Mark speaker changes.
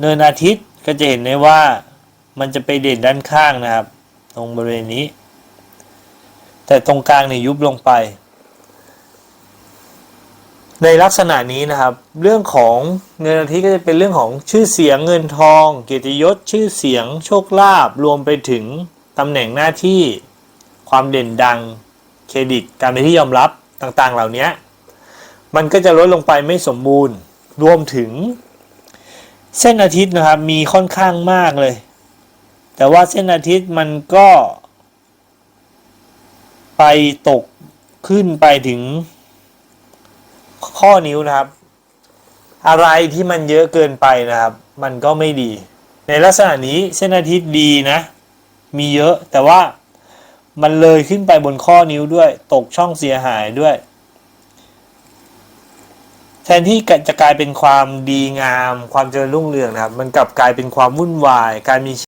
Speaker 1: เนินอาทิตย์ก็จะเห็นได้ว่ามันจะไปเด่นด้านข้างนะครับ ตรงบริเวณนี้ แต่ตรงกลางเนี่ยยุบลงไป ในลักษณะนี้นะครับ เรื่องของเงินอาทิตย์ก็จะเป็นเรื่องของชื่อเสียงเงินทอง เกียรติยศชื่อเสียง โชคลาภรวมไปถึงตำแหน่งหน้าที่ ความเด่นดังเครดิต การเป็นที่ยอมรับต่างๆ เหล่านี้มันก็จะลดลงไปไม่สมบูรณ์ รวมถึง เส้นอาทิตย์นะครับมีค่อนข้างมากเลย แต่ว่าเส้นอาทิตย์มันก็ ไปตกขึ้นไปถึง ข้อนิ้วนะครับ อะไรที่มันเยอะเกินไปนะครับ มันก็ไม่ดี ในลักษณะนี้เส้นอาทิตย์ดีนะ มีเยอะแต่ว่ามันเลยขึ้นไปบนข้อนิ้วด้วย ตกช่องเสียหายด้วย แทนที่จะกลายเป็นความดีงาม ความเจริญรุ่งเรืองนะครับ มันกลับกลายเป็นความวุ่นวาย การมี